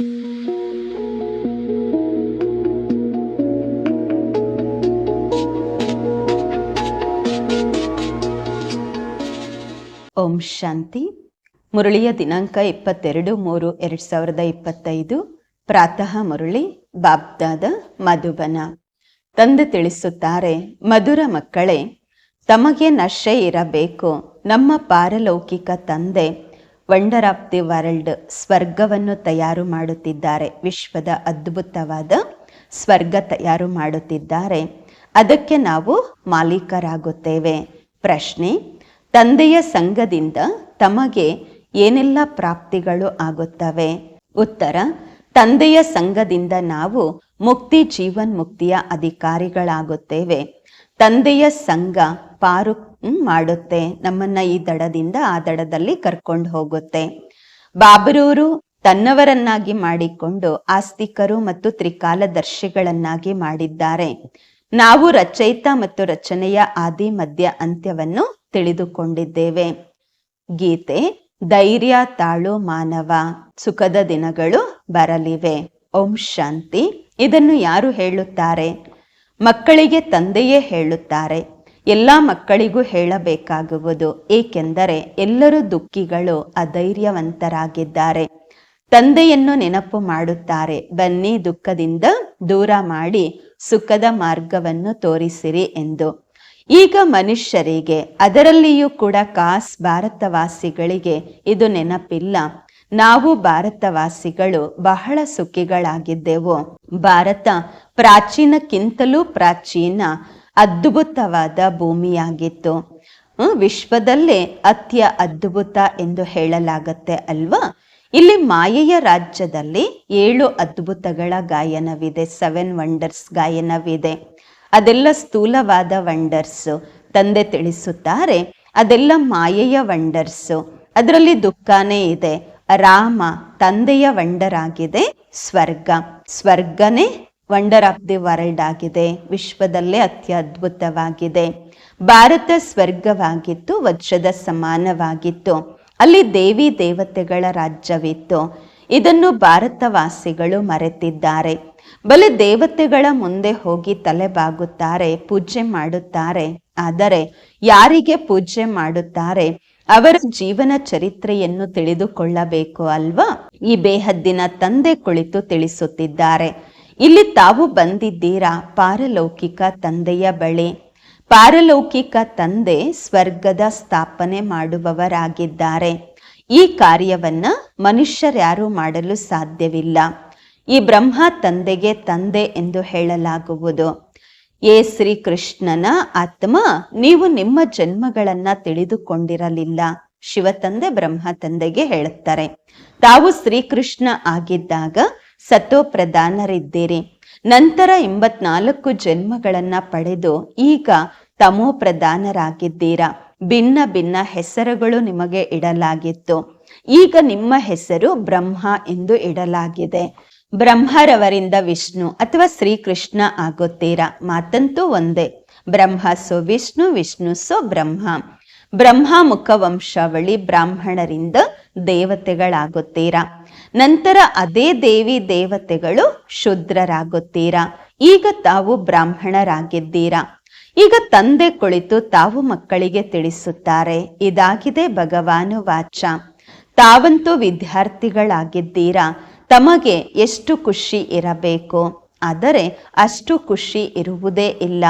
ಓಂ ಶಾಂತಿ. ಮುರಳಿಯ ದಿನಾಂಕ ಇಪ್ಪತ್ತೆರಡು ಮೂರು ಎರಡು ಸಾವಿರದ ಇಪ್ಪತ್ತೈದು. ಪ್ರಾತಃ ಮುರಳಿ, ಬಾಬ್ದಾದ, ಮಧುಬನ. ತಂದೆ ತಿಳಿಸುತ್ತಾರೆ, ಮಧುರ ಮಕ್ಕಳೇ, ತಮಗೆ ನಶೆ ಇರಬೇಕು. ನಮ್ಮ ಪಾರಲೌಕಿಕ ತಂದೆ ವಂಡರ್ ಆಫ್ ದಿ ವರ್ಲ್ಡ್ ಸ್ವರ್ಗವನ್ನು ತಯಾರು ಮಾಡುತ್ತಿದ್ದಾರೆ. ವಿಶ್ವದ ಅದ್ಭುತವಾದ ಸ್ವರ್ಗ ತಯಾರು ಮಾಡುತ್ತಿದ್ದಾರೆ. ಅದಕ್ಕೆ ನಾವು ಮಾಲೀಕರಾಗುತ್ತೇವೆ. ಪ್ರಶ್ನೆ, ತಂದೆಯ ಸಂಘದಿಂದ ತಮಗೆ ಏನೆಲ್ಲ ಪ್ರಾಪ್ತಿಗಳು ಆಗುತ್ತವೆ? ಉತ್ತರ, ತಂದೆಯ ಸಂಘದಿಂದ ನಾವು ಮುಕ್ತಿ ಜೀವನ್ ಮುಕ್ತಿಯ ಅಧಿಕಾರಿಗಳಾಗುತ್ತೇವೆ. ತಂದೆಯ ಸಂಘ ಪಾರು ಮಾಡುತ್ತೆ. ನಮ್ಮನ್ನ ಈ ದಡದಿಂದ ಆ ದಡದಲ್ಲಿ ಕರ್ಕೊಂಡು ಹೋಗುತ್ತೆ. ಬಾಬರೂರು ತನ್ನವರನ್ನಾಗಿ ಮಾಡಿಕೊಂಡು ಆಸ್ತಿಕರು ಮತ್ತು ತ್ರಿಕಾಲದರ್ಶಿಗಳನ್ನಾಗಿ ಮಾಡಿದ್ದಾರೆ. ನಾವು ರಚಯಿತ ಮತ್ತು ರಚನೆಯ ಆದಿ ಮಧ್ಯ ಅಂತ್ಯವನ್ನು ತಿಳಿದುಕೊಂಡಿದ್ದೇವೆ. ಗೀತೆ, ಧೈರ್ಯ, ತಾಳು, ಮಾನವ, ಸುಖದ ದಿನಗಳು ಬರಲಿವೆ. ಓಂ ಶಾಂತಿ. ಇದನ್ನು ಯಾರು ಹೇಳುತ್ತಾರೆ? ಮಕ್ಕಳಿಗೆ ತಂದೆಯೇ ಹೇಳುತ್ತಾರೆ. ಎಲ್ಲ ಮಕ್ಕಳಿಗೂ ಹೇಳಬೇಕಾಗುವುದು, ಏಕೆಂದರೆ ಎಲ್ಲರೂ ದುಃಖಿಗಳು, ಅಧೈರ್ಯವಂತರಾಗಿದ್ದಾರೆ. ತಂದೆಯನ್ನು ನೆನಪು ಮಾಡುತ್ತಾರೆ, ಬನ್ನಿ ದುಃಖದಿಂದ ದೂರ ಮಾಡಿ ಸುಖದ ಮಾರ್ಗವನ್ನು ತೋರಿಸಿರಿ ಎಂದು. ಈಗ ಮನುಷ್ಯರಿಗೆ, ಅದರಲ್ಲಿಯೂ ಕೂಡ ಕಾಸ್ ಭಾರತವಾಸಿಗಳಿಗೆ ಇದು ನೆನಪಿಲ್ಲ. ನಾವು ಭಾರತವಾಸಿಗಳು ಬಹಳ ಸುಖಿಗಳಾಗಿದ್ದೆವು. ಭಾರತ ಪ್ರಾಚೀನಕ್ಕಿಂತಲೂ ಪ್ರಾಚೀನ ಅದ್ಭುತವಾದ ಭೂಮಿಯಾಗಿತ್ತು. ವಿಶ್ವದಲ್ಲೇ ಅತ್ಯ ಅದ್ಭುತ ಎಂದು ಹೇಳಲಾಗತ್ತೆ ಅಲ್ವಾ? ಇಲ್ಲಿ ಮಾಯೆಯ ರಾಜ್ಯದಲ್ಲಿ ಏಳು ಅದ್ಭುತಗಳ ಗಾಯನವಿದೆ, ಸೆವೆನ್ ವಂಡರ್ಸ್ ಗಾಯನವಿದೆ. ಅದೆಲ್ಲ ಸ್ಥೂಲವಾದ ವಂಡರ್ಸ್. ತಂದೆ ತಿಳಿಸುತ್ತಾರೆ, ಅದೆಲ್ಲ ಮಾಯೆಯ ವಂಡರ್ಸ್. ಅದರಲ್ಲಿ ದುಃಖನೇ ಇದೆ. ರಾಮ ತಂದೆಯ ವಂಡರ್ ಆಗಿದೆ ಸ್ವರ್ಗ. ಸ್ವರ್ಗನೇ ವಂಡರ್ ಆಫ್ ದಿ ವರ್ಲ್ಡ್ ಆಗಿದೆ ವಿಶ್ವದಲ್ಲೇ ಅತ್ಯ ಅದ್ಭುತವಾಗಿದೆ ಭಾರತ ಸ್ವರ್ಗವಾಗಿತ್ತು, ವಜ್ರದ ಸಮಾನವಾಗಿತ್ತು. ಅಲ್ಲಿ ದೇವಿ ದೇವತೆಗಳ ರಾಜ್ಯವಿತ್ತು. ಇದನ್ನು ಭಾರತವಾಸಿಗಳು ಮರೆತಿದ್ದಾರೆ. ಬಲೆ ದೇವತೆಗಳ ಮುಂದೆ ಹೋಗಿ ತಲೆ ಬಾಗುತ್ತಾರೆ ಪೂಜೆ ಮಾಡುತ್ತಾರೆ. ಆದರೆ ಯಾರಿಗೆ ಪೂಜೆ ಮಾಡುತ್ತಾರೆ? ಅವರ ಜೀವನ ಚರಿತ್ರೆಯನ್ನು ತಿಳಿದುಕೊಳ್ಳಬೇಕು ಅಲ್ವಾ? ಈ ಬೇಹದ್ದಿನ ತಂದೆ ಕುಳಿತು ತಿಳಿಸುತ್ತಿದ್ದಾರೆ. ಇಲ್ಲಿ ತಾವು ಬಂದಿದ್ದೀರಾ? ಪಾರಲೌಕಿಕ ತಂದೆಯ ಬಳಿ. ಪಾರಲೌಕಿಕ ತಂದೆ ಸ್ವರ್ಗದ ಸ್ಥಾಪನೆ ಮಾಡುವವರಾಗಿದ್ದಾರೆ. ಈ ಕಾರ್ಯವನ್ನ ಮನುಷ್ಯರ್ಯಾರು ಮಾಡಲು ಸಾಧ್ಯವಿಲ್ಲ. ಈ ಬ್ರಹ್ಮ ತಂದೆಗೆ ತಂದೆ ಎಂದು ಹೇಳಲಾಗುವುದು. ಏ ಶ್ರೀಕೃಷ್ಣನ ಆತ್ಮ, ನೀವು ನಿಮ್ಮ ಜನ್ಮಗಳನ್ನ ತಿಳಿದುಕೊಂಡಿರಲಿಲ್ಲ. ಶಿವತಂದೆ ಬ್ರಹ್ಮ ತಂದೆಗೆ ಹೇಳುತ್ತಾರೆ. ತಾವು ಶ್ರೀಕೃಷ್ಣ ಆಗಿದ್ದಾಗ ಸತೋ ಪ್ರಧಾನರಿದ್ದೀರಿ. ನಂತರ ಎಂಬತ್ನಾಲ್ಕು ಜನ್ಮಗಳನ್ನ ಪಡೆದು ಈಗ ತಮೋ ಪ್ರಧಾನರಾಗಿದ್ದೀರಾ. ಭಿನ್ನ ಭಿನ್ನ ಹೆಸರುಗಳು ನಿಮಗೆ ಇಡಲಾಗಿತ್ತು. ಈಗ ನಿಮ್ಮ ಹೆಸರು ಬ್ರಹ್ಮ ಎಂದು ಇಡಲಾಗಿದೆ. ಬ್ರಹ್ಮರವರಿಂದ ವಿಷ್ಣು ಅಥವಾ ಶ್ರೀಕೃಷ್ಣ ಆಗುತ್ತೀರಾ. ಮಾತಂತೂ ಒಂದೇ. ಬ್ರಹ್ಮ ಸೋ ವಿಷ್ಣು ವಿಷ್ಣು ಸೋ ಬ್ರಹ್ಮ. ಬ್ರಹ್ಮ ಮುಖ ವಂಶಾವಳಿ ಬ್ರಾಹ್ಮಣರಿಂದ ದೇವತೆಗಳಾಗುತ್ತೀರಾ. ನಂತರ ಅದೇ ದೇವಿ ದೇವತೆಗಳು ಶುದ್ರರಾಗುತ್ತೀರಾ? ಈಗ ತಾವು ಬ್ರಾಹ್ಮಣರಾಗಿದ್ದೀರಾ? ಈಗ ತಂದೆ ಕುಳಿತು ತಾವು ಮಕ್ಕಳಿಗೆ ತಿಳಿಸುತ್ತಾರೆ. ಇದಾಗಿದೆ ಭಗವಾನು ವಾಚ. ತಾವಂತೂ ವಿದ್ಯಾರ್ಥಿಗಳಾಗಿದ್ದೀರಾ? ತಮಗೆ ಎಷ್ಟು ಖುಷಿ ಇರಬೇಕು? ಆದರೆ ಅಷ್ಟು ಖುಷಿ ಇರುವುದೇ ಇಲ್ಲ.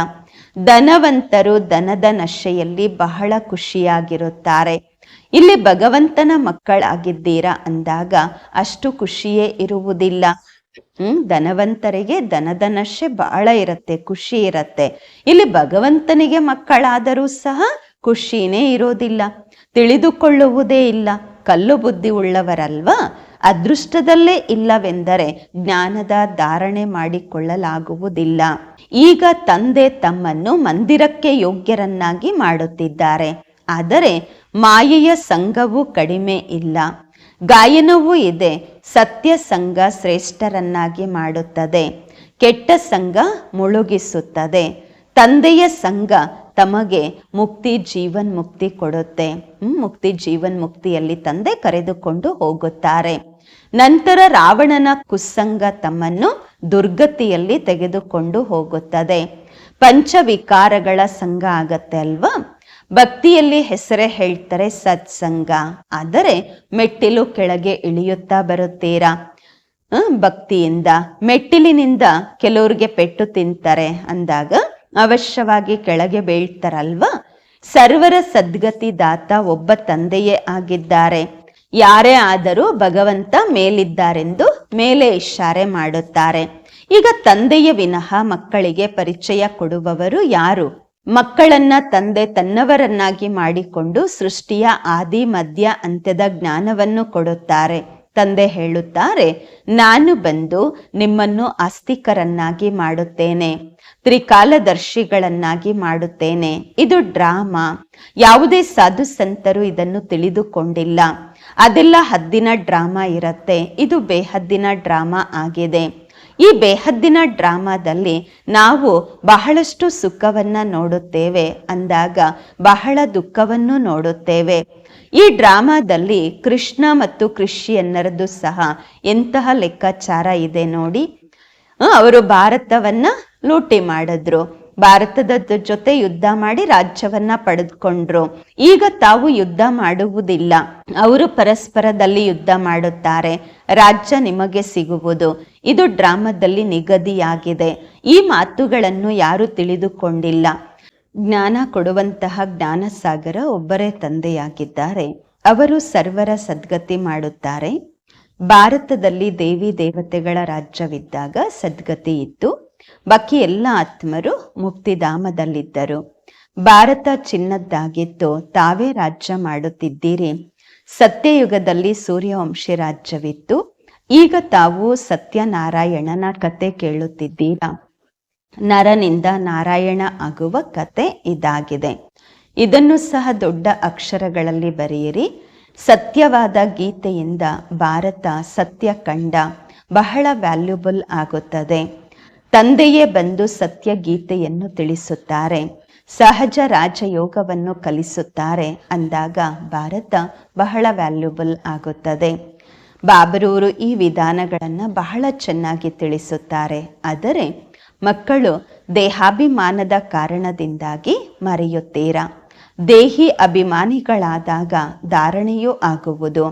ಧನವಂತರು ದನದ ನಶೆಯಲ್ಲಿ ಬಹಳ ಖುಷಿಯಾಗಿರುತ್ತಾರೆ. ಇಲ್ಲಿ ಭಗವಂತನ ಮಕ್ಕಳಾಗಿದ್ದೀರಾ ಅಂದಾಗ ಅಷ್ಟು ಖುಷಿಯೇ ಇರುವುದಿಲ್ಲ. ಹ್ಮ್, ಧನವಂತರಿಗೆ ದನದ ನಶೆ ಬಹಳ ಇರತ್ತೆ, ಖುಷಿ ಇರತ್ತೆ. ಇಲ್ಲಿ ಭಗವಂತನಿಗೆ ಮಕ್ಕಳಾದರೂ ಸಹ ಖುಷಿನೇ ಇರೋದಿಲ್ಲ. ತಿಳಿದುಕೊಳ್ಳುವುದೇ ಇಲ್ಲ. ಕಲ್ಲು ಬುದ್ಧಿ ಉಳ್ಳವರಲ್ವಾ? ಅದೃಷ್ಟದಲ್ಲೇ ಇಲ್ಲವೆಂದರೆ ಜ್ಞಾನದ ಧಾರಣೆ ಮಾಡಿಕೊಳ್ಳಲಾಗುವುದಿಲ್ಲ. ಈಗ ತಂದೆ ತಮ್ಮನ್ನು ಮಂದಿರಕ್ಕೆ ಯೋಗ್ಯರನ್ನಾಗಿ ಮಾಡುತ್ತಿದ್ದಾರೆ. ಆದರೆ ಮಾಯೆಯ ಸಂಘವೂ ಕಡಿಮೆ ಇಲ್ಲ. ಗಾಯನವೂ ಇದೆ, ಸತ್ಯ ಸಂಘ ಶ್ರೇಷ್ಠರನ್ನಾಗಿ ಮಾಡುತ್ತದೆ. ಕೆಟ್ಟ ಸಂಘ ಮುಳುಗಿಸುತ್ತದೆ. ತಂದೆಯ ಸಂಘ ತಮಗೆ ಮುಕ್ತಿ ಜೀವನ್ ಮುಕ್ತಿ ಕೊಡುತ್ತೆ ಮುಕ್ತಿ ಜೀವನ್ ಮುಕ್ತಿಯಲ್ಲಿ ತಂದೆ ಕರೆದುಕೊಂಡು ಹೋಗುತ್ತಾರೆ. ನಂತರ ರಾವಣನ ಕುಸ್ಸಂಗ ತಮ್ಮನ್ನು ದುರ್ಗತಿಯಲ್ಲಿ ತೆಗೆದುಕೊಂಡು ಹೋಗುತ್ತದೆ. ಪಂಚವಿಕಾರಗಳ ಸಂಘ ಆಗತ್ತೆ ಅಲ್ವಾ? ಭಕ್ತಿಯಲ್ಲಿ ಹೆಸರೇ ಹೇಳ್ತಾರೆ ಸತ್ಸಂಗ. ಆದರೆ ಮೆಟ್ಟಿಲು ಕೆಳಗೆ ಇಳಿಯುತ್ತಾ ಬರುತ್ತೀರಾ? ಭಕ್ತಿಯಿಂದ. ಮೆಟ್ಟಿಲಿನಿಂದ ಕೆಲವ್ರಿಗೆ ಪೆಟ್ಟು ತಿಂತಾರೆ. ಅಂದಾಗ ಅವಶ್ಯವಾಗಿ ಕೆಳಗೆ ಬೀಳ್ತಾರಲ್ವಾ? ಸರ್ವರ ಸದ್ಗತಿ ದಾತ ಒಬ್ಬ ತಂದೆಯೇ ಆಗಿದ್ದಾರೆ. ಯಾರೇ ಆದರೂ ಭಗವಂತ ಮೇಲಿದ್ದಾರೆಂದು ಮೇಲೆ ಇಶಾರೆ ಮಾಡುತ್ತಾರೆ. ಈಗ ತಂದೆಯ ವಿನಃ ಮಕ್ಕಳಿಗೆ ಪರಿಚಯ ಕೊಡುವವರು ಯಾರು? ಮಕ್ಕಳನ್ನ ತಂದೆ ತನ್ನವರನ್ನಾಗಿ ಮಾಡಿಕೊಂಡು ಸೃಷ್ಟಿಯ ಆದಿ, ಮಧ್ಯ, ಅಂತ್ಯದ ಜ್ಞಾನವನ್ನು ಕೊಡುತ್ತಾರೆ. ತಂದೆ ಹೇಳುತ್ತಾರೆ, ನಾನು ಬಂದು ನಿಮ್ಮನ್ನು ಆಸ್ತಿಕರನ್ನಾಗಿ ಮಾಡುತ್ತೇನೆ, ತ್ರಿಕಾಲದರ್ಶಿಗಳನ್ನಾಗಿ ಮಾಡುತ್ತೇನೆ. ಇದು ಡ್ರಾಮಾ. ಯಾವುದೇ ಸಾಧು ಸಂತರು ಇದನ್ನು ತಿಳಿದುಕೊಂಡಿಲ್ಲ. ಅದೆಲ್ಲ ಹದ್ದಿನ ಡ್ರಾಮಾ ಇರುತ್ತೆ. ಇದು ಬೇಹದ್ದಿನ ಡ್ರಾಮಾ ಆಗಿದೆ. ಈ ಬೇಹದ್ದಿನ ಡ್ರಾಮಾದಲ್ಲಿ ನಾವು ಬಹಳಷ್ಟು ಸುಖವನ್ನ ನೋಡುತ್ತೇವೆ ಅಂದಾಗ ಬಹಳ ದುಃಖವನ್ನು ನೋಡುತ್ತೇವೆ. ಈ ಡ್ರಾಮಾದಲ್ಲಿ ಕೃಷ್ಣ ಮತ್ತು ಕೃಷಿಯನ್ನರದು ಸಹ ಎಂತಹ ಲೆಕ್ಕಾಚಾರ ಇದೆ ನೋಡಿ. ಅವರು ಭಾರತವನ್ನ ಲೂಟಿ ಮಾಡಿದ್ರು. ಭಾರತದ ಜೊತೆ ಯುದ್ಧ ಮಾಡಿ ರಾಜ್ಯವನ್ನ ಪಡೆದುಕೊಂಡ್ರು. ಈಗ ತಾವು ಯುದ್ಧ ಮಾಡುವುದಿಲ್ಲ. ಅವರು ಪರಸ್ಪರದಲ್ಲಿ ಯುದ್ಧ ಮಾಡುತ್ತಾರೆ. ರಾಜ್ಯ ನಿಮಗೆ ಸಿಗುವುದು. ಇದು ಡ್ರಾಮಾದಲ್ಲಿ ನಿಗದಿಯಾಗಿದೆ. ಈ ಮಾತುಗಳನ್ನು ಯಾರು ತಿಳಿದುಕೊಂಡಿಲ್ಲ. ಜ್ಞಾನ ಕೊಡುವಂತಹ ಜ್ಞಾನಸಾಗರ ಒಬ್ಬರೇ ತಂದೆಯಾಗಿದ್ದಾರೆ. ಅವರು ಸರ್ವರ ಸದ್ಗತಿ ಮಾಡುತ್ತಾರೆ. ಭಾರತದಲ್ಲಿ ದೇವಿ ದೇವತೆಗಳ ರಾಜ್ಯವಿದ್ದಾಗ ಸದ್ಗತಿ ಇತ್ತು. ಬಾಕಿ ಎಲ್ಲ ಆತ್ಮರು ಮುಕ್ತಿಧಾಮದಲ್ಲಿದ್ದರು. ಭಾರತ ಚಿನ್ನದ್ದಾಗಿದ್ದು ತಾವೇ ರಾಜ್ಯ ಮಾಡುತ್ತಿದ್ದೀರಿ. ಸತ್ಯಯುಗದಲ್ಲಿ ಸೂರ್ಯವಂಶಿ ರಾಜ್ಯವಿತ್ತು. ಈಗ ತಾವು ಸತ್ಯನಾರಾಯಣನ ಕತೆ ಕೇಳುತ್ತಿದ್ದೀರಾ. ನರನಿಂದ ನಾರಾಯಣ ಆಗುವ ಕತೆ ಇದಾಗಿದೆ. ಇದನ್ನು ಸಹ ದೊಡ್ಡ ಅಕ್ಷರಗಳಲ್ಲಿ ಬರೆಯಿರಿ. ಸತ್ಯವಾದ ಗೀತೆಯಿಂದ ಭಾರತ ಸತ್ಯ ಕಂಡ ಬಹಳ ವ್ಯಾಲ್ಯೂಬಲ್ ಆಗುತ್ತದೆ. ತಂದೆಯೇ ಬಂದು ಸತ್ಯ ಗೀತೆಯನ್ನು ತಿಳಿಸುತ್ತಾರೆ, ಸಹಜ ರಾಜಯೋಗವನ್ನು ಕಲಿಸುತ್ತಾರೆ ಅಂದಾಗ ಭಾರತ ಬಹಳ ವ್ಯಾಲ್ಯೂಬಲ್ ಆಗುತ್ತದೆ. ಬಾಬರೂರು ಈ ವಿಧಾನಗಳನ್ನು ಬಹಳ ಚೆನ್ನಾಗಿ ತಿಳಿಸುತ್ತಾರೆ, ಆದರೆ ಮಕ್ಕಳು ದೇಹಾಭಿಮಾನದ ಕಾರಣದಿಂದಾಗಿ ಮರೆಯುತ್ತೀರಾ? ದೇಹಿ ಅಭಿಮಾನಿಗಳಾದಾಗ ಧಾರಣೆಯೂ ಆಗುವುದು,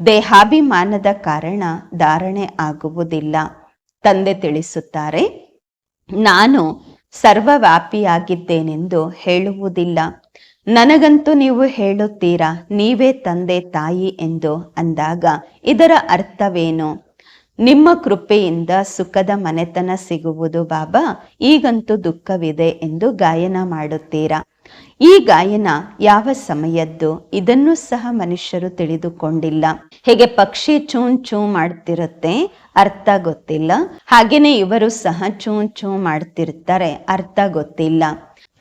ದೇಹಾಭಿಮಾನದ ಕಾರಣ ಧಾರಣೆ ಆಗುವುದಿಲ್ಲ. ತಂದೆ ತಿಳಿಸುತ್ತಾರೆ, ನಾನು ಸರ್ವವ್ಯಾಪಿಯಾಗಿದ್ದೇನೆಂದು ಹೇಳುವುದಿಲ್ಲ. ನನಗಂತೂ ನೀವು ಹೇಳುತ್ತೀರಾ, ನೀವೇ ತಂದೆ ತಾಯಿ ಎಂದು ಅಂದಾಗ, ಇದರ ಅರ್ಥವೇನು? ನಿಮ್ಮ ಕೃಪೆಯಿಂದ ಸುಖದ ಮನೆತನ ಸಿಗುವುದು, ಬಾಬಾ, ಈಗಂತೂ ದುಃಖವಿದೆ ಎಂದು ಗಾಯನ ಮಾಡುತ್ತೀರಾ? ಈ ಗಾಯನ ಯಾವ ಸಮಯದ್ದು? ಇದನ್ನು ಸಹ ಮನುಷ್ಯರು ತಿಳಿದುಕೊಂಡಿಲ್ಲ. ಹೇಗೆ ಪಕ್ಷಿ ಚೂನ್ ಚೂ ಮಾಡ್ತಿರುತ್ತೆ ಅರ್ಥ ಗೊತ್ತಿಲ್ಲ. ಹಾಗೇನೆ ಇವರು ಸಹ ಚೂನ್ ಚೂ ಮಾಡ್ತಿರ್ತಾರೆ ಅರ್ಥ ಗೊತ್ತಿಲ್ಲ.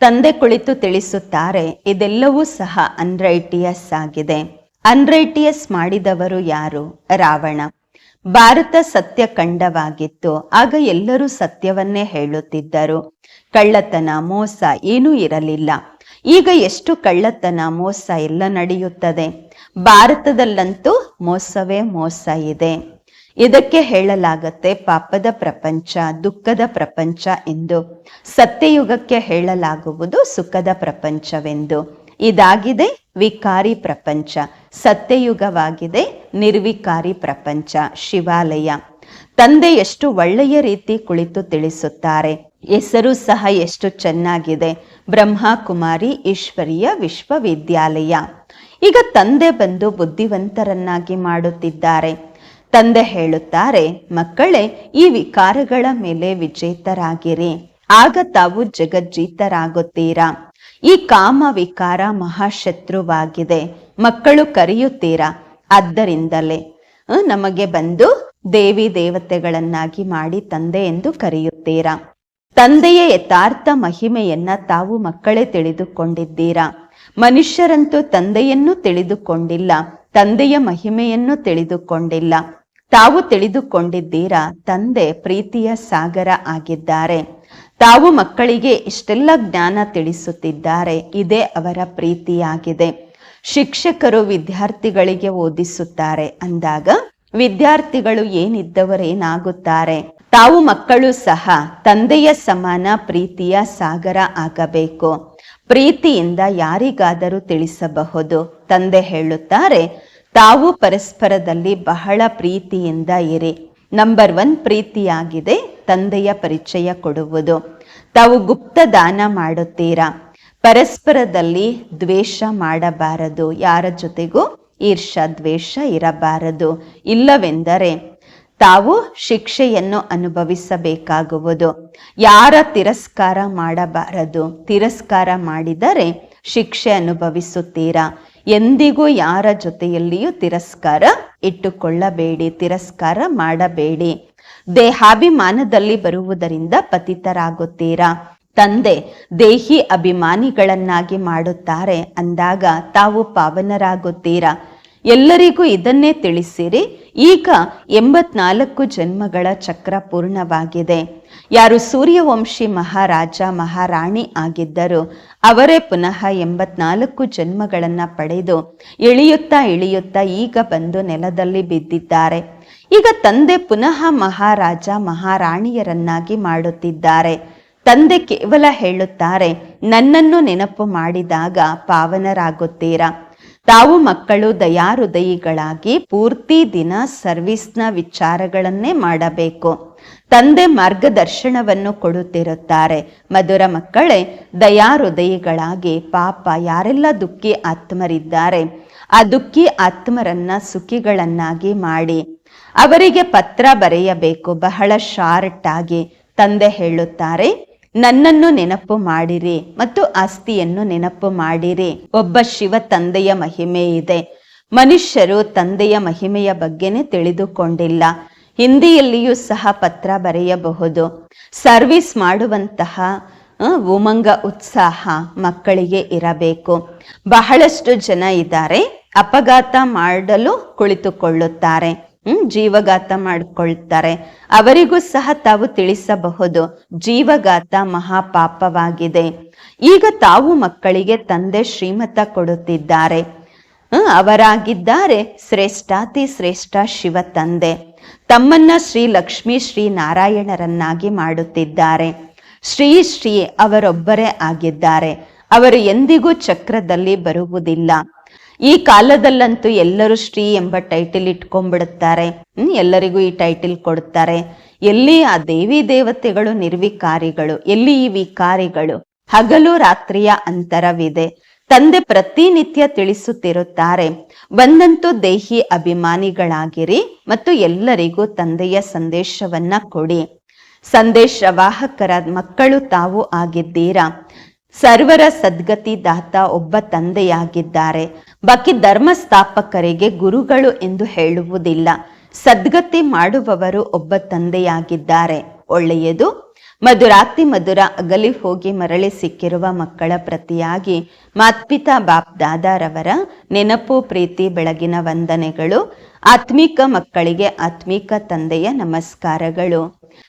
ತಂದೆ ಕುಳಿತು ತಿಳಿಸುತ್ತಾರೆ, ಇದೆಲ್ಲವೂ ಸಹ ಅನ್ರೈಟಿಯಸ್ ಆಗಿದೆ. ಅನ್ರೈಟಿಯಸ್ ಮಾಡಿದವರು ಯಾರು? ರಾವಣ. ಭಾರತ ಸತ್ಯ ಖಂಡವಾಗಿತ್ತು, ಆಗ ಎಲ್ಲರೂ ಸತ್ಯವನ್ನೇ ಹೇಳುತ್ತಿದ್ದರು. ಕಳ್ಳತನ, ಮೋಸ ಏನೂ ಇರಲಿಲ್ಲ. ಈಗ ಎಷ್ಟು ಕಳ್ಳತನ ಮೋಸ ಎಲ್ಲ ನಡೆಯುತ್ತದೆ. ಭಾರತದಲ್ಲಂತೂ ಮೋಸವೇ ಮೋಸ ಇದೆ. ಇದಕ್ಕೆ ಹೇಳಲಾಗತ್ತೆ ಪಾಪದ ಪ್ರಪಂಚ, ದುಃಖದ ಪ್ರಪಂಚ ಎಂದು. ಸತ್ಯಯುಗಕ್ಕೆ ಹೇಳಲಾಗುವುದು ಸುಖದ ಪ್ರಪಂಚವೆಂದು. ಇದಾಗಿದೆ ವಿಕಾರಿ ಪ್ರಪಂಚ, ಸತ್ಯಯುಗವಾಗಿದೆ ನಿರ್ವಿಕಾರಿ ಪ್ರಪಂಚ, ಶಿವಾಲಯ. ತಂದೆ ಎಷ್ಟು ಒಳ್ಳೆಯ ರೀತಿ ಕುಳಿತು ತಿಳಿಸುತ್ತಾರೆ. ಹೆಸರು ಸಹ ಎಷ್ಟು ಚೆನ್ನಾಗಿದೆ. ಬ್ರಹ್ಮಕುಮಾರಿ ಈಶ್ವರಿಯ ವಿಶ್ವವಿದ್ಯಾಲಯ. ಈಗ ತಂದೆ ಬಂದು ಬುದ್ಧಿವಂತರನ್ನಾಗಿ ಮಾಡುತ್ತಿದ್ದಾರೆ. ತಂದೆ ಹೇಳುತ್ತಾರೆ, ಮಕ್ಕಳೇ, ಈ ವಿಕಾರಗಳ ಮೇಲೆ ವಿಜೇತರಾಗಿರಿ. ಆಗ ತಾವು ಜಗಜ್ಜೀತರಾಗುತ್ತೀರಾ? ಈ ಕಾಮ ವಿಕಾರ ಮಹಾಶತ್ರುವಾಗಿದೆ. ಮಕ್ಕಳು ಕರೆಯುತ್ತೀರಾ? ಆದ್ದರಿಂದಲೇ ನಮಗೆ ಬಂದು ದೇವಿ ದೇವತೆಗಳನ್ನಾಗಿ ಮಾಡಿ ತಂದೆ ಎಂದು ಕರೆಯುತ್ತೀರಾ? ತಂದೆಯ ಯಥಾರ್ಥ ಮಹಿಮೆಯನ್ನ ತಾವು ಮಕ್ಕಳೇ ತಿಳಿದುಕೊಂಡಿದ್ದೀರಾ? ಮನುಷ್ಯರಂತೂ ತಂದೆಯನ್ನು ತಿಳಿದುಕೊಂಡಿಲ್ಲ, ತಂದೆಯ ಮಹಿಮೆಯನ್ನು ತಿಳಿದುಕೊಂಡಿಲ್ಲ. ತಾವು ತಿಳಿದುಕೊಂಡಿದ್ದೀರಾ? ತಂದೆ ಪ್ರೀತಿಯ ಸಾಗರ ಆಗಿದ್ದಾರೆ. ತಾವು ಮಕ್ಕಳಿಗೆ ಇಷ್ಟೆಲ್ಲ ಜ್ಞಾನ ತಿಳಿಸುತ್ತಿದ್ದಾರೆ. ಇದೇ ಅವರ ಪ್ರೀತಿಯಾಗಿದೆ. ಶಿಕ್ಷಕರು ವಿದ್ಯಾರ್ಥಿಗಳಿಗೆ ಓದಿಸುತ್ತಾರೆ. ಅಂದಾಗ ವಿದ್ಯಾರ್ಥಿಗಳು ಏನಿದ್ದವರೇನಾಗುತ್ತಾರೆ? ತಾವು ಮಕ್ಕಳು ಸಹ ತಂದೆಯ ಸಮಾನ ಪ್ರೀತಿಯ ಸಾಗರ ಆಗಬೇಕು. ಪ್ರೀತಿಯಿಂದ ಯಾರಿಗಾದರೂ ತಿಳಿಸಬಹುದು. ತಂದೆ ಹೇಳುತ್ತಾರೆ, ತಾವು ಪರಸ್ಪರದಲ್ಲಿ ಬಹಳ ಪ್ರೀತಿಯಿಂದ ಇರಿ. ನಂಬರ್ ಒನ್ ಪ್ರೀತಿಯಾಗಿದೆ ತಂದೆಯ ಪರಿಚಯ ಕೊಡುವುದು. ತಾವು ಗುಪ್ತ ದಾನ ಮಾಡುತ್ತೀರಾ? ಪರಸ್ಪರದಲ್ಲಿ ದ್ವೇಷ ಮಾಡಬಾರದು. ಯಾರ ಜೊತೆಗೂ ಈರ್ಷ ದ್ವೇಷ ಇರಬಾರದು. ಇಲ್ಲವೆಂದರೆ ತಾವು ಶಿಕ್ಷೆಯನ್ನು ಅನುಭವಿಸಬೇಕಾಗುವುದು. ಯಾರ ತಿರಸ್ಕಾರ ಮಾಡಬಾರದು? ತಿರಸ್ಕಾರ ಮಾಡಿದರೆ ಶಿಕ್ಷೆ ಅನುಭವಿಸುತ್ತೀರಾ? ಎಂದಿಗೂ ಯಾರ ಜೊತೆಯಲ್ಲಿಯೂ ತಿರಸ್ಕಾರ ಇಟ್ಟುಕೊಳ್ಳಬೇಡಿ, ತಿರಸ್ಕಾರ ಮಾಡಬೇಡಿ. ದೇಹಾಭಿಮಾನದಲ್ಲಿ ಬರುವುದರಿಂದ ಪತಿತರಾಗುತ್ತೀರಾ? ತಂದೆ, ದೇಹಿ ಅಭಿಮಾನಿಗಳನ್ನಾಗಿ ಮಾಡುತ್ತಾರೆ ಅಂದಾಗ ತಾವು ಪಾವನರಾಗುತ್ತೀರಾ? ಎಲ್ಲರಿಗೂ ಇದನ್ನೇ ತಿಳಿಸಿರಿ ಈಗ ಎಂಬತ್ನಾಲ್ಕು ಜನ್ಮಗಳ ಚಕ್ರ ಪೂರ್ಣವಾಗಿದೆ. ಯಾರು ಸೂರ್ಯವಂಶಿ ಮಹಾರಾಜ, ಮಹಾರಾಣಿ ಆಗಿದ್ದರು ಅವರೇ ಪುನಃ ಎಂಬತ್ನಾಲ್ಕು ಜನ್ಮಗಳನ್ನು ಪಡೆದು ಇಳಿಯುತ್ತಾ ಇಳಿಯುತ್ತಾ ಈಗ ಬಂದು ನೆಲದಲ್ಲಿ ಬಿದ್ದಿದ್ದಾರೆ. ಈಗ ತಂದೆ ಪುನಃ ಮಹಾರಾಜ, ಮಹಾರಾಣಿಯರನ್ನಾಗಿ ಮಾಡುತ್ತಿದ್ದಾರೆ. ತಂದೆ ಕೇವಲ ಹೇಳುತ್ತಾರೆ, ನನ್ನನ್ನು ನೆನಪು ಮಾಡಿದಾಗ ಪಾವನರಾಗುತ್ತೀರಾ? ತಾವು ಮಕ್ಕಳು ದಯಾಹೃದಯಿಗಳಾಗಿ ಪೂರ್ತಿ ದಿನ ಸರ್ವಿಸ್ನ ವಿಚಾರಗಳನ್ನೇ ಮಾಡಬೇಕು. ತಂದೆ ಮಾರ್ಗದರ್ಶನವನ್ನು ಕೊಡುತ್ತಿರುತ್ತಾರೆ. ಮಧುರ ಮಕ್ಕಳೇ, ದಯಾಹೃದಯಿಗಳಾಗಿ ಪಾಪ ಯಾರೆಲ್ಲ ದುಃಖಿ ಆತ್ಮರಿದ್ದಾರೆ, ಆ ದುಃಖಿ ಆತ್ಮರನ್ನ ಸುಖಿಗಳನ್ನಾಗಿ ಮಾಡಿ. ಅವರಿಗೆ ಪತ್ರ ಬರೆಯಬೇಕು, ಬಹಳ ಶಾರ್ಟ್ ಆಗಿ ತಂದೆ ಹೇಳುತ್ತಾರೆ. ನನ್ನನ್ನು ನೆನಪು ಮಾಡಿರಿ ಮತ್ತು ಆಸ್ತಿಯನ್ನು ನೆನಪು ಮಾಡಿರಿ. ಒಬ್ಬ ಶಿವ ತಂದೆಯ ಮಹಿಮೆ ಇದೆ. ಮನುಷ್ಯರು ತಂದೆಯ ಮಹಿಮೆಯ ಬಗ್ಗೆನೇ ತಿಳಿದುಕೊಂಡಿಲ್ಲ. ಹಿಂದಿಯಲ್ಲಿಯೂ ಸಹ ಪತ್ರ ಬರೆಯಬಹುದು. ಸರ್ವಿಸ್ ಮಾಡುವಂತಹ ಉಮಂಗ ಉತ್ಸಾಹ ಮಕ್ಕಳಿಗೆ ಇರಬೇಕು. ಬಹಳಷ್ಟು ಜನ ಇದ್ದಾರೆ. ಅಪಘಾತ ಮಾಡಲು ಕುಳಿತುಕೊಳ್ಳುತ್ತಾರೆ. ಹ್ಮ್ ಜೀವಘಾತ ಮಾಡಿಕೊಳ್ತಾರೆ. ಅವರಿಗೂ ಸಹ ತಾವು ತಿಳಿಸಬಹುದು ಜೀವಘಾತ ಮಹಾಪಾಪವಾಗಿದೆ. ಈಗ ತಾವು ಮಕ್ಕಳಿಗೆ ತಂದೆ ಶ್ರೀಮತ ಕೊಡುತ್ತಿದ್ದಾರೆ. ಅವರಾಗಿದ್ದಾರೆ ಶ್ರೇಷ್ಠಾತಿ ಶ್ರೇಷ್ಠ ಶಿವ ತಂದೆ. ತಮ್ಮನ್ನ ಶ್ರೀ ಲಕ್ಷ್ಮೀ ಶ್ರೀ ನಾರಾಯಣರನ್ನಾಗಿ ಮಾಡುತ್ತಿದ್ದಾರೆ. ಶ್ರೀ ಶ್ರೀ ಅವರೊಬ್ಬರೇ ಆಗಿದ್ದಾರೆ. ಅವರು ಎಂದಿಗೂ ಚಕ್ರದಲ್ಲಿ ಬರುವುದಿಲ್ಲ. ಈ ಕಾಲದಲ್ಲಂತೂ ಎಲ್ಲರೂ ಶ್ರೀ ಎಂಬ ಟೈಟಲ್ ಇಟ್ಕೊಂಡ್ಬಿಡುತ್ತಾರೆ. ಎಲ್ಲರಿಗೂ ಈ ಟೈಟಲ್ ಕೊಡುತ್ತಾರೆ. ಎಲ್ಲಿ ಆ ದೇವಿ ದೇವತೆಗಳು, ನಿರ್ವಿಕಾರಿಗಳು, ಎಲ್ಲಿ ಈ ವಿಕಾರಿಗಳು, ಹಗಲು ರಾತ್ರಿಯ ಅಂತರವಿದೆ. ತಂದೆ ಪ್ರತಿನಿತ್ಯ ತಿಳಿಸುತ್ತಿರುತ್ತಾರೆ, ಬಂದಂತೂ ದೇಹಿ ಅಭಿಮಾನಿಗಳಾಗಿರಿ ಮತ್ತು ಎಲ್ಲರಿಗೂ ತಂದೆಯ ಸಂದೇಶವನ್ನ ಕೊಡಿ. ಸಂದೇಶವಾಹಕರ ಮಕ್ಕಳು ತಾವು ಆಗಿದ್ದೀರಾ? ಸರ್ವರ ಸದ್ಗತಿ ದಾತ ಒಬ್ಬ ತಂದೆಯಾಗಿದ್ದಾರೆ. ಬಾಕಿ ಧರ್ಮ ಸ್ಥಾಪಕರಿಗೆ ಗುರುಗಳು ಎಂದು ಹೇಳುವುದಿಲ್ಲ. ಸದ್ಗತಿ ಮಾಡುವವರು ಒಬ್ಬ ತಂದೆಯಾಗಿದ್ದಾರೆ. ಒಳ್ಳೆಯದು. ಮಧುರಾತಿ ಮಧುರ ಅಗಲಿ ಹೋಗಿ ಮರಳಿ ಸಿಕ್ಕಿರುವ ಮಕ್ಕಳ ಪ್ರತಿಯಾಗಿ ಮಾತ್ಪಿತಾ ಬಾಪ್ ದಾದಾರವರ ನೆನಪು, ಪ್ರೀತಿ, ಬೆಳಗಿನ ವಂದನೆಗಳು, ಆತ್ಮಿಕ ಮಕ್ಕಳಿಗೆ ಆತ್ಮಿಕ ತಂದೆಯ ನಮಸ್ಕಾರಗಳು.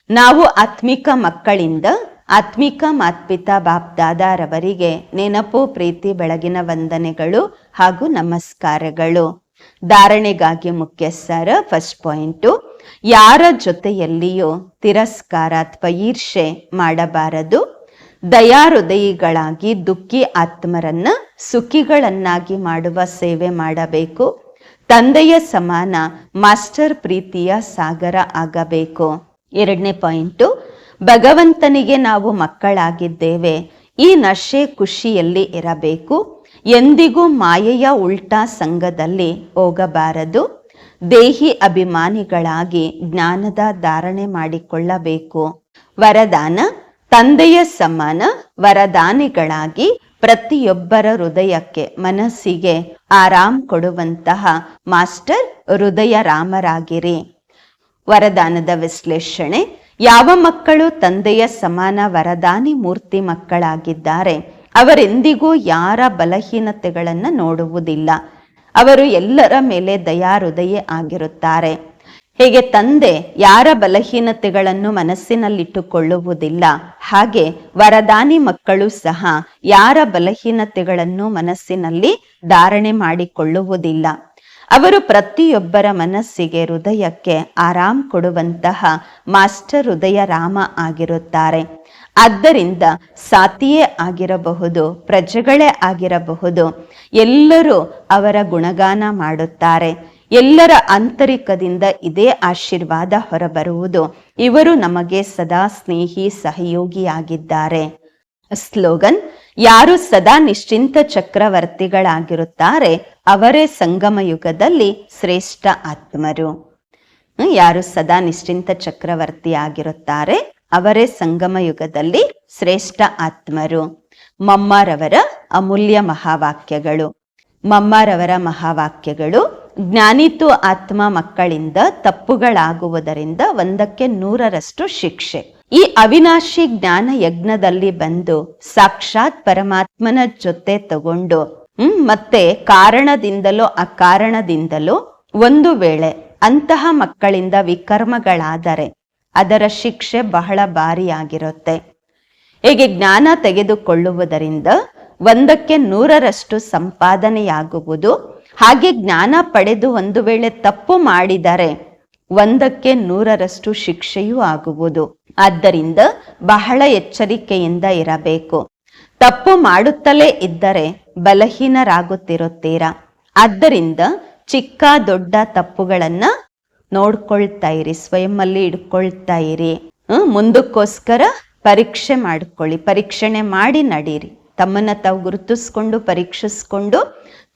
ನಾವು ಆತ್ಮಿಕ ಮಕ್ಕಳಿಂದ ಆತ್ಮಿಕ ಮಾತ್ಪಿತಾ ಬಾಪ್ ದಾದಾರವರಿಗೆ ನೆನಪು, ಪ್ರೀತಿ, ಬೆಳಗಿನ ವಂದನೆಗಳು ಹಾಗೂ ನಮಸ್ಕಾರಗಳು. ಧಾರಣೆಗಾಗಿ ಮುಖ್ಯ ಸರ್ ಫಸ್ಟ್ ಪಾಯಿಂಟು ಯಾರ ಜೊತೆಯಲ್ಲಿಯೂ ತಿರಸ್ಕಾರ ಅಥವಾ ಈರ್ಷೆ ಮಾಡಬಾರದು. ದಯಾಹೃದಯಿಗಳಾಗಿ ದುಃಖಿ ಆತ್ಮರನ್ನ ಸುಖಿಗಳನ್ನಾಗಿ ಮಾಡುವ ಸೇವೆ ಮಾಡಬೇಕು. ತಂದೆಯ ಸಮಾನ ಮಾಸ್ಟರ್ ಪ್ರೀತಿಯ ಸಾಗರ ಆಗಬೇಕು. ಎರಡನೇ ಪಾಯಿಂಟು ಭಗವಂತನಿಗೆ ನಾವು ಮಕ್ಕಳಾಗಿದ್ದೇವೆ. ಈ ನಶೆ ಖುಷಿಯಲ್ಲಿ ಇರಬೇಕು. ಎಂದಿಗೂ ಮಾಯೆಯ ಉಲ್ಟಾ ಸಂಘದಲ್ಲಿ ಹೋಗಬಾರದು. ದೇಹಿ ಅಭಿಮಾನಿಗಳಾಗಿ ಜ್ಞಾನದ ಧಾರಣೆ ಮಾಡಿಕೊಳ್ಳಬೇಕು. ವರದಾನ, ತಂದೆಯ ಸಮಾನ, ವರದಾನಿಗಳಾಗಿ ಪ್ರತಿಯೊಬ್ಬರ ಹೃದಯಕ್ಕೆ ಮನಸ್ಸಿಗೆ ಆರಾಮ್ ಕೊಡುವಂತಹ ಮಾಸ್ಟರ್ ಹೃದಯ ರಾಮರಾಗಿರಿ ವರದಾನದ ವಿಶ್ಲೇಷಣೆ ಯಾವ ಮಕ್ಕಳು ತಂದೆಯ ಸಮಾನ ವರದಾನಿ ಮೂರ್ತಿ ಮಕ್ಕಳಾಗಿದ್ದಾರೆ, ಅವರೆಂದಿಗೂ ಯಾರ ಬಲಹೀನತೆಗಳನ್ನು ನೋಡುವುದಿಲ್ಲ. ಅವರು ಎಲ್ಲರ ಮೇಲೆ ದಯಾಹೃದಯ ಆಗಿರುತ್ತಾರೆ. ಹೇಗೆ ತಂದೆ ಯಾರ ಬಲಹೀನತೆಗಳನ್ನು ಮನಸ್ಸಿನಲ್ಲಿಟ್ಟುಕೊಳ್ಳುವುದಿಲ್ಲ, ಹಾಗೆ ವರದಾನಿ ಮಕ್ಕಳು ಸಹ ಯಾರ ಬಲಹೀನತೆಗಳನ್ನು ಮನಸ್ಸಿನಲ್ಲಿ ಧಾರಣೆ ಮಾಡಿಕೊಳ್ಳುವುದಿಲ್ಲ. ಅವರು ಪ್ರತಿಯೊಬ್ಬರ ಮನಸ್ಸಿಗೆ ಹೃದಯಕ್ಕೆ ಆರಾಮ್ ಕೊಡುವಂತಹ ಮಾಸ್ಟರ್ ಹೃದಯ ರಾಮ ಆಗಿರುತ್ತಾರೆ. ಆದ್ದರಿಂದ ಸಾತಿಯೇ ಆಗಿರಬಹುದು, ಪ್ರಜೆಗಳೇ ಆಗಿರಬಹುದು, ಎಲ್ಲರೂ ಅವರ ಗುಣಗಾನ ಮಾಡುತ್ತಾರೆ. ಎಲ್ಲರ ಆಂತರಿಕದಿಂದ ಇದೇ ಆಶೀರ್ವಾದ ಹೊರಬರುವುದು. ಇವರು ನಮಗೆ ಸದಾ ಸ್ನೇಹಿ ಸಹಯೋಗಿಯಾಗಿದ್ದಾರೆ. ಸ್ಲೋಗನ್ ಯಾರು ಸದಾ ನಿಶ್ಚಿಂತ ಚಕ್ರವರ್ತಿಗಳಾಗಿರುತ್ತಾರೆ, ಅವರೇ ಸಂಗಮ ಯುಗದಲ್ಲಿ ಶ್ರೇಷ್ಠ ಆತ್ಮರು. ಯಾರು ಸದಾ ನಿಶ್ಚಿಂತ ಚಕ್ರವರ್ತಿ ಆಗಿರುತ್ತಾರೆ ಅವರೇ ಸಂಗಮ ಯುಗದಲ್ಲಿ ಶ್ರೇಷ್ಠ ಆತ್ಮರು. ಮಮ್ಮರವರ ಅಮೂಲ್ಯ ಮಹಾವಾಕ್ಯಗಳು. ಮಮ್ಮರವರ ಮಹಾವಾಕ್ಯಗಳು, ಜ್ಞಾನಿತು ಆತ್ಮ ಮಕ್ಕಳಿಂದ ತಪ್ಪುಗಳಾಗುವುದರಿಂದ ಒಂದಕ್ಕೆ ನೂರರಷ್ಟು ಶಿಕ್ಷೆ. ಈ ಅವಿನಾಶಿ ಜ್ಞಾನ ಯಜ್ಞದಲ್ಲಿ ಬಂದು ಸಾಕ್ಷಾತ್ ಪರಮಾತ್ಮನ ಜೊತೆ ತಗೊಂಡು, ಹ್ಮ್, ಮತ್ತೆ ಕಾರಣದಿಂದಲೋ ಅಕಾರಣದಿಂದಲೋ ಒಂದು ವೇಳೆ ಅಂತಹ ಮಕ್ಕಳಿಂದ ವಿಕರ್ಮಗಳಾದರೆ ಅದರ ಶಿಕ್ಷೆ ಬಹಳ ಭಾರಿಯಾಗಿರುತ್ತೆ. ಹೀಗೆ ಜ್ಞಾನ ತೆಗೆದುಕೊಳ್ಳುವುದರಿಂದ ಒಂದಕ್ಕೆ ನೂರರಷ್ಟು ಸಂಪಾದನೆಯಾಗುವುದು, ಹಾಗೆ ಜ್ಞಾನ ಪಡೆದು ಒಂದು ವೇಳೆ ತಪ್ಪು ಮಾಡಿದರೆ ಒಂದಕ್ಕೆ ನೂರರಷ್ಟು ಶಿಕ್ಷೆಯೂ ಆಗುವುದು. ಆದ್ದರಿಂದ ಬಹಳ ಎಚ್ಚರಿಕೆಯಿಂದ ಇರಬೇಕು. ತಪ್ಪು ಮಾಡುತ್ತಲೇ ಇದ್ದರೆ ಬಲಹೀನರಾಗುತ್ತಿರುತ್ತೀರಾ? ಆದ್ದರಿಂದ ಚಿಕ್ಕ ದೊಡ್ಡ ತಪ್ಪುಗಳನ್ನ ನೋಡ್ಕೊಳ್ತಾ ಇರಿ ಸ್ವಯಂಲ್ಲಿ ಇಡ್ಕೊಳ್ತಾ ಇರಿ. ಮುಂದಕ್ಕೋಸ್ಕರ ಪರೀಕ್ಷೆ ಮಾಡ್ಕೊಳ್ಳಿ, ಪರೀಕ್ಷಣೆ ಮಾಡಿ ನಡೀರಿ. ತಮ್ಮನ್ನ ತಾವು ಗುರುತಿಸ್ಕೊಂಡು, ಪರೀಕ್ಷಿಸ್ಕೊಂಡು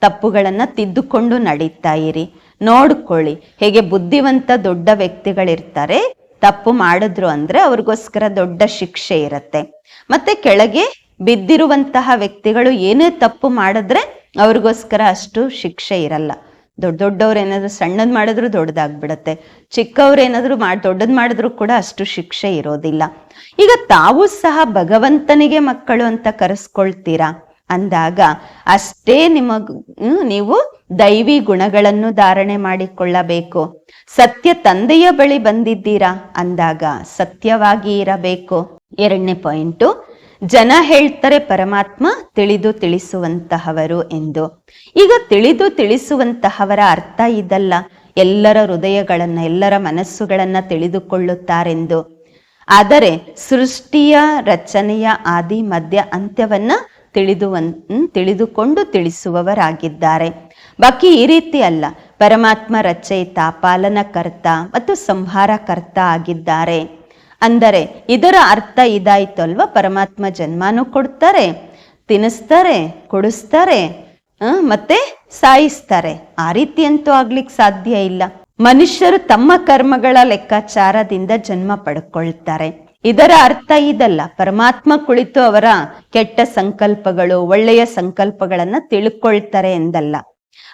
ತಪ್ಪುಗಳನ್ನ ತಿದ್ದುಕೊಂಡು ನಡೀತಾ ಇರಿ. ನೋಡ್ಕೊಳ್ಳಿ, ಹೇಗೆ ಬುದ್ಧಿವಂತ ದೊಡ್ಡ ವ್ಯಕ್ತಿಗಳಿರ್ತಾರೆ ತಪ್ಪು ಮಾಡಿದ್ರು ಅಂದ್ರೆ ಅವ್ರಿಗೋಸ್ಕರ ದೊಡ್ಡ ಶಿಕ್ಷೆ ಇರತ್ತೆ. ಮತ್ತೆ ಕೆಳಗೆ ಬಿದ್ದಿರುವಂತಹ ವ್ಯಕ್ತಿಗಳು ಏನೇ ತಪ್ಪು ಮಾಡಿದ್ರೆ ಅವ್ರಿಗೋಸ್ಕರ ಅಷ್ಟು ಶಿಕ್ಷೆ ಇರಲ್ಲ. ದೊಡ್ಡ ದೊಡ್ಡವ್ರು ಏನಾದ್ರು ಸಣ್ಣದ್ ಮಾಡಿದ್ರು ದೊಡ್ಡದಾಗ್ಬಿಡತ್ತೆ. ಚಿಕ್ಕವ್ರು ಏನಾದ್ರು ಮಾಡಿ ದೊಡ್ಡದ್ ಮಾಡಿದ್ರು ಕೂಡ ಅಷ್ಟು ಶಿಕ್ಷೆ ಇರೋದಿಲ್ಲ. ಈಗ ತಾವು ಸಹ ಭಗವಂತನಿಗೆ ಮಕ್ಕಳು ಅಂತ ಕರೆಸ್ಕೊಳ್ತೀರಾ? ಅಂದಾಗ ಅಷ್ಟೇ ನಿಮಗ್ ನೀವು ದೈವಿ ಗುಣಗಳನ್ನು ಧಾರಣೆ ಮಾಡಿಕೊಳ್ಳಬೇಕು. ಸತ್ಯ ತಂದೆಯ ಬಳಿ ಬಂದಿದ್ದೀರಾ ಅಂದಾಗ ಸತ್ಯವಾಗಿ ಇರಬೇಕು. ಎರಡನೇ ಪಾಯಿಂಟು, ಜನ ಹೇಳ್ತಾರೆ ಪರಮಾತ್ಮ ತಿಳಿದು ತಿಳಿಸುವಂತಹವರು ಎಂದು. ಈಗ ತಿಳಿದು ತಿಳಿಸುವಂತಹವರ ಅರ್ಥ ಇದಲ್ಲ. ಎಲ್ಲರ ಹೃದಯಗಳನ್ನ, ಎಲ್ಲರ ಮನಸ್ಸುಗಳನ್ನ ತಿಳಿದುಕೊಳ್ಳುತ್ತಾರೆಂದು. ಆದರೆ ಸೃಷ್ಟಿಯ ರಚನೆಯ ಆದಿ ಮಧ್ಯ ಅಂತ್ಯವನ್ನ ಹ್ಮ್, ತಿಳಿದುಕೊಂಡು ತಿಳಿಸುವವರಾಗಿದ್ದಾರೆ. ಬಾಕಿ ಈ ರೀತಿ ಅಲ್ಲ. ಪರಮಾತ್ಮ ರಚಯಿತ ಪಾಲನಕರ್ತ ಮತ್ತು ಸಂಹಾರಕರ್ತ ಆಗಿದ್ದಾರೆ. ಅಂದರೆ ಇದರ ಅರ್ಥ ಇದಾಯ್ತು ಅಲ್ವಾ ಪರಮಾತ್ಮ ಜನ್ಮಾನು ಕೊಡ್ತಾರೆ ತಿನ್ನಿಸ್ತಾರೆ ಕೊಡಿಸ್ತಾರೆ ಮತ್ತೆ ಸಾಯಿಸ್ತಾರೆ. ಆ ರೀತಿ ಅಂತೂ ಆಗ್ಲಿಕ್ಕೆ ಸಾಧ್ಯ ಇಲ್ಲ. ಮನುಷ್ಯರು ತಮ್ಮ ಕರ್ಮಗಳ ಲೆಕ್ಕಾಚಾರದಿಂದ ಜನ್ಮ ಪಡ್ಕೊಳ್ತಾರೆ. ಇದರ ಅರ್ಥ ಇದಲ್ಲ. ಪರಮಾತ್ಮ ಕುಳಿತು ಅವರ ಕೆಟ್ಟ ಸಂಕಲ್ಪಗಳು, ಒಳ್ಳೆಯ ಸಂಕಲ್ಪಗಳನ್ನ ತಿಳ್ಕೊಳ್ತಾರೆ ಎಂದಲ್ಲ.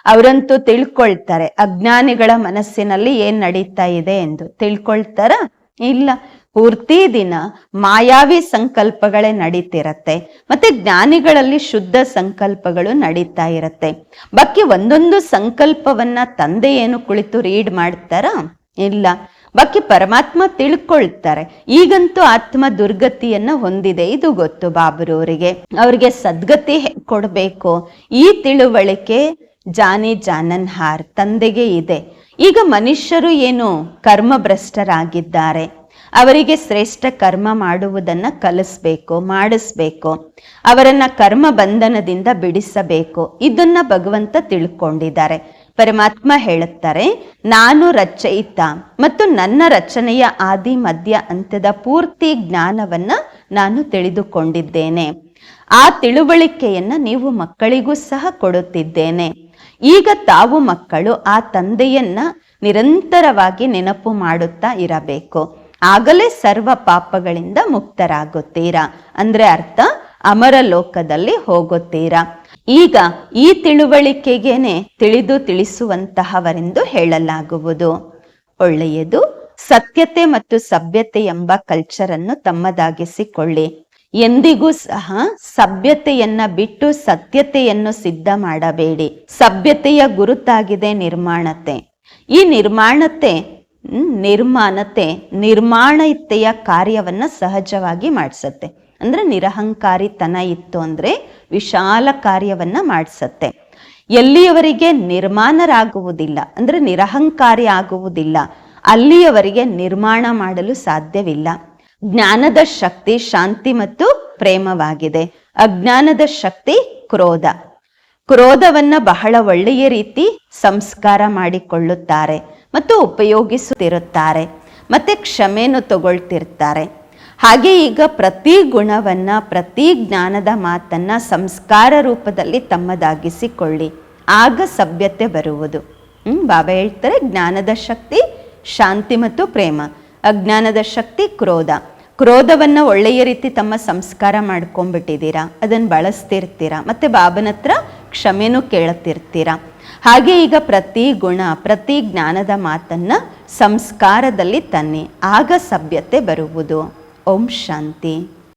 ಅವರಂತೂ ತಿಳ್ಕೊಳ್ತಾರೆ. ಅಜ್ಞಾನಿಗಳ ಮನಸ್ಸಿನಲ್ಲಿ ಏನ್ ನಡೀತಾ ಇದೆ ಎಂದು ತಿಳ್ಕೊಳ್ತಾರ? ಇಲ್ಲ. ಪೂರ್ತಿ ದಿನ ಮಾಯಾವಿ ಸಂಕಲ್ಪಗಳೇ ನಡೀತಿರತ್ತೆ. ಮತ್ತೆ ಜ್ಞಾನಿಗಳಲ್ಲಿ ಶುದ್ಧ ಸಂಕಲ್ಪಗಳು ನಡೀತಾ ಇರತ್ತೆ. ಬಾಕಿ ಒಂದೊಂದು ಸಂಕಲ್ಪವನ್ನ ತಂದೆ ಏನು ಕುಳಿತು ರೀಡ್ ಮಾಡ್ತಾರ? ಇಲ್ಲ. ಬಾಕಿ ಪರಮಾತ್ಮ ತಿಳ್ಕೊಳ್ತಾರೆ. ಈಗಂತೂ ಆತ್ಮ ದುರ್ಗತಿಯನ್ನ ಹೊಂದಿದೆ. ಇದು ಗೊತ್ತು ಬಾಬರವರಿಗೆ ಅವ್ರಿಗೆ ಸದ್ಗತಿ ಕೊಡಬೇಕು ಕೊಡ್ಬೇಕು. ಈ ತಿಳುವಳಿಕೆ ಜಾನಿ ಜಾನನ್ ಹಾರ್ ತಂದೆಗೆ ಇದೆ. ಈಗ ಮನುಷ್ಯರು ಏನು ಕರ್ಮಭ್ರಷ್ಟರಾಗಿದ್ದಾರೆ? ಅವರಿಗೆ ಶ್ರೇಷ್ಠ ಕರ್ಮ ಮಾಡುವುದನ್ನ ಕಲಿಸ್ಬೇಕು, ಮಾಡಿಸ್ಬೇಕು. ಅವರನ್ನ ಕರ್ಮ ಬಂಧನದಿಂದ ಬಿಡಿಸಬೇಕು. ಇದನ್ನ ಭಗವಂತ ತಿಳ್ಕೊಂಡಿದ್ದಾರೆ. ಪರಮಾತ್ಮ ಹೇಳುತ್ತಾರೆ, ನಾನು ರಚಯಿತ ಮತ್ತು ನನ್ನ ರಚನೆಯ ಆದಿ ಮಧ್ಯ ಅಂತ್ಯದ ಪೂರ್ತಿ ಜ್ಞಾನವನ್ನ ನಾನು ತಿಳಿದುಕೊಂಡಿದ್ದೇನೆ. ಆ ತಿಳುವಳಿಕೆಯನ್ನ ನೀವು ಮಕ್ಕಳಿಗೂ ಸಹ ಕೊಡುತ್ತಿದ್ದೇನೆ. ಈಗ ತಾವು ಮಕ್ಕಳು, ಆ ತಂದೆಯನ್ನ ನಿರಂತರವಾಗಿ ನೆನಪು ಮಾಡುತ್ತಾ ಇರಬೇಕು. ಆಗಲೇ ಸರ್ವ ಪಾಪಗಳಿಂದ ಮುಕ್ತರಾಗುತ್ತೀರಾ? ಅಂದ್ರೆ ಅರ್ಥ ಅಮರ ಲೋಕದಲ್ಲಿ ಹೋಗುತ್ತೀರಾ? ಈಗ ಈ ತಿಳುವಳಿಕೆಗೇನೆ ತಿಳಿದು ತಿಳಿಸುವಂತಹವರೆಂದು ಹೇಳಲಾಗುವುದು. ಒಳ್ಳೆಯದು, ಸತ್ಯತೆ ಮತ್ತು ಸಭ್ಯತೆ ಎಂಬ ಕಲ್ಚರ್ ಅನ್ನು ತಮ್ಮದಾಗಿಸಿಕೊಳ್ಳಿ. ಎಂದಿಗೂ ಸಹ ಸಭ್ಯತೆಯನ್ನ ಬಿಟ್ಟು ಸತ್ಯತೆಯನ್ನು ಸಿದ್ಧ ಮಾಡಬೇಡಿ. ಸಭ್ಯತೆಯ ಗುರುತಾಗಿದೆ ನಿರ್ಮಾಣತೆ. ಈ ನಿರ್ಮಾಣತೆ ನಿರ್ಮಾಣತೆ, ನಿರ್ಮಾಣತೆಯ ಕಾರ್ಯವನ್ನ ಸಹಜವಾಗಿ ಮಾಡಿಸತ್ತೆ. ಅಂದ್ರೆ ನಿರಹಂಕಾರಿತನ ಇತ್ತು ಅಂದ್ರೆ ವಿಶಾಲ ಕಾರ್ಯವನ್ನ ಮಾಡಿಸತ್ತೆ. ಎಲ್ಲಿಯವರಿಗೆ ನಿರ್ಮಾಣರಾಗುವುದಿಲ್ಲ, ಅಂದ್ರೆ ನಿರಹಂಕಾರಿ ಆಗುವುದಿಲ್ಲ, ಅಲ್ಲಿಯವರಿಗೆ ನಿರ್ಮಾಣ ಮಾಡಲು ಸಾಧ್ಯವಿಲ್ಲ. ಜ್ಞಾನದ ಶಕ್ತಿ ಶಾಂತಿ ಮತ್ತು ಪ್ರೇಮವಾಗಿದೆ. ಅಜ್ಞಾನದ ಶಕ್ತಿ ಕ್ರೋಧ. ಕ್ರೋಧವನ್ನ ಬಹಳ ಒಳ್ಳೆಯ ರೀತಿ ಸಂಸ್ಕಾರ ಮಾಡಿಕೊಳ್ಳುತ್ತಾರೆ ಮತ್ತು ಉಪಯೋಗಿಸುತ್ತಿರುತ್ತಾರೆ, ಮತ್ತೆ ಕ್ಷಮೆಯನ್ನು ತಗೊಳ್ತಿರ್ತಾರೆ. ಹಾಗೆ ಈಗ ಪ್ರತಿ ಗುಣವನ್ನ, ಪ್ರತಿ ಜ್ಞಾನದ ಮಾತನ್ನ ಸಂಸ್ಕಾರ ರೂಪದಲ್ಲಿ ತಮ್ಮದಾಗಿಸಿಕೊಳ್ಳಿ. ಆಗ ಸಭ್ಯತೆ ಬರುವುದು. ಹ್ಞೂ ಬಾಬಾ ಹೇಳ್ತಾರೆ, ಜ್ಞಾನದ ಶಕ್ತಿ ಶಾಂತಿ ಮತ್ತು ಪ್ರೇಮ, ಅಜ್ಞಾನದ ಶಕ್ತಿ ಕ್ರೋಧ. ಕ್ರೋಧವನ್ನ ಒಳ್ಳೆಯ ರೀತಿ ತಮ್ಮ ಸಂಸ್ಕಾರ ಮಾಡ್ಕೊಂಡ್ಬಿಟ್ಟಿದ್ದೀರಾ, ಅದನ್ನು ಬಳಸ್ತಿರ್ತೀರಾ, ಮತ್ತೆ ಬಾಬನ ಹತ್ರ ಕ್ಷಮೆನೂ ಕೇಳುತ್ತಿರ್ತೀರಾ ಹಾಗೆ ಈಗ ಪ್ರತಿ ಗುಣ, ಪ್ರತಿ ಜ್ಞಾನದ ಮಾತನ್ನ ಸಂಸ್ಕಾರದಲ್ಲಿ ತನ್ನಿ, ಆಗ ಸಭ್ಯತೆ ಬರುವುದು. ಓಂ ಶಾಂತಿ